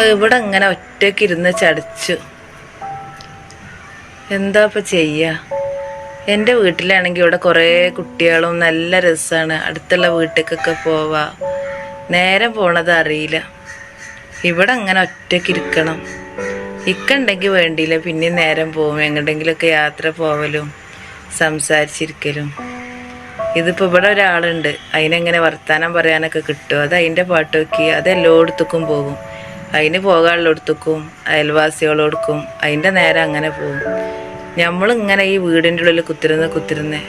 ഇവിടെ ഇങ്ങനെ ഒറ്റയ്ക്ക് ഇരുന്ന് ചടച്ചു. എന്താ ഇപ്പം ചെയ്യുക എന്റെ വീട്ടിലാണെങ്കിൽ ഇവിടെ കുറേ കുട്ടികളും നല്ല രസമാണ് അടുത്തുള്ള വീട്ടിലേക്കൊക്കെ പോവാ. നേരം പോണത് അറിയില്ല. ഇവിടെ അങ്ങനെ ഒറ്റയ്ക്ക് ഇരിക്കണം. ഇക്കുണ്ടെങ്കിൽ വേണ്ടിയില്ല. പിന്നെ നേരം പോവും. എങ്ങോട്ടെങ്കിലൊക്കെ യാത്ര പോവലും സംസാരിച്ചിരിക്കലും. ഇതിപ്പോൾ ഇവിടെ ഒരാളുണ്ട്. അതിനെങ്ങനെ വർത്താനം പറയാനൊക്കെ കിട്ടും. അത് അതിന്റെ പാട്ട് വെക്കി. അത് എല്ലായിടത്തേക്കും പോകും. അതിന് പോകാനുള്ളിടത്തേക്കും അയൽവാസികളോടക്കും അതിന്റെ നേരെ അങ്ങനെ പോകും. നമ്മളിങ്ങനെ ഈ വീടിന്റെ ഉള്ളിൽ കുത്തിരുന്ന് കുത്തിരുന്ന്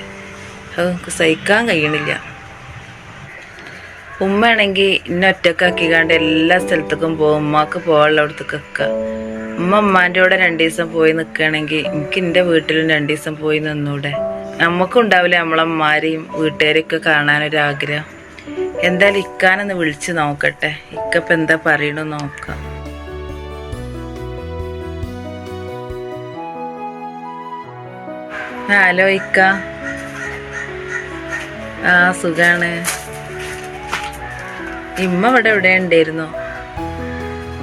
അത് എനിക്ക് സഹിക്കാൻ കഴിയണില്ല. ഉമ്മയാണെങ്കിൽ ഇന്നെ ഒറ്റക്കാക്കിക്കാണ്ട് എല്ലാ സ്ഥലത്തേക്കും പോകും ഉമ്മാക്ക് പോകാനുള്ളടത്തേക്കൊക്കെ ഉമ്മ ഉമ്മാന്റെ കൂടെ രണ്ട് ദിവസം പോയി നിൽക്കുകയാണെങ്കിൽ എനിക്ക് എന്റെ വീട്ടിലും രണ്ട് ദിവസം പോയി നിന്നൂടെ. നമുക്കും ഉണ്ടാവില്ല നമ്മളമ്മമാരെയും വീട്ടുകാരെയൊക്കെ കാണാനൊരാഗ്രഹം. എന്തായാലും ഇക്കാനൊന്ന് വിളിച്ച് നോക്കട്ടെ. ഇക്കപ്പം എന്താ പറയണു നോക്കാം. ഹലോ ഇക്ക. ആ സുഖാണ്. ഇമ്മ ഇവിടെ എവിടെ ഉണ്ടായിരുന്നു?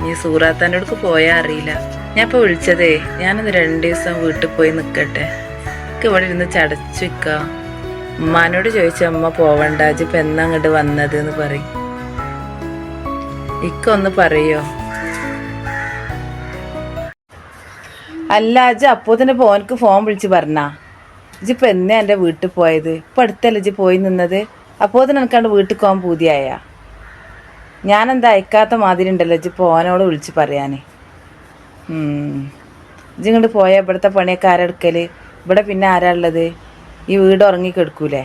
നീ സൂറാത്താന്റെ അടുക്ക് പോയാ അറിയില്ല. ഞാൻ ഇപ്പൊ വിളിച്ചതേ ഞാനൊന്ന് രണ്ട് ദിവസം വീട്ടിൽ പോയി നിൽക്കട്ടെ എനിക്ക് ഇവിടെ ഇരുന്ന് ചടച്ചു വെക്ക ഉമ്മാനോട് ചോദിച്ച അമ്മ പോവണ്ട ഇപ്പൊ എന്നാ അങ്ങോട്ട് വന്നത്? എന്ന് പറയും. ഇക്കൊന്ന് പറയോ? അല്ല അജ് തന്നെ പോനക്ക് ഫോൺ വിളിച്ച് പറഞ്ഞാ. ഇജിപ്പോ എന്നാ എന്റെ വീട്ടിൽ പോയത്? ഇപ്പൊ അടുത്തല്ല ഇജ് പോയി നിന്നത്? അപ്പോ തന്നെ എനിക്കാണ്ട് വീട്ടിൽ പോകാൻ പൂതിയായ. ഞാനെന്താ അയക്കാത്ത മാതിരി ഉണ്ടല്ലോ ഇജ്ജ് പോനോട് വിളിച്ച് പറയാനേ. ഇജിങ്ങോട്ട് പോയ ഇവിടുത്തെ പണിയൊക്കെ ആരെടുക്കൽ ഇവിടെ പിന്നെ ആരാ ഉള്ളത്? ഈ വീട് ഉറങ്ങി കെടുക്കൂലേ?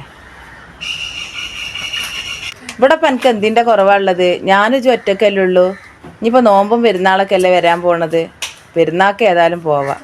ഇവിടെ ഇപ്പം എനിക്ക് എന്തിന്റെ കുറവാണുള്ളത് ഞാനും ഇജ്ജ് ഒറ്റക്കല്ലേ ഉള്ളൂ. ഇനിയിപ്പോൾ നോമ്പും പെരുന്നാളൊക്കെ അല്ലേ വരാൻ പോണത്? പെരുന്നാൾക്ക് ഏതായാലും പോവാം.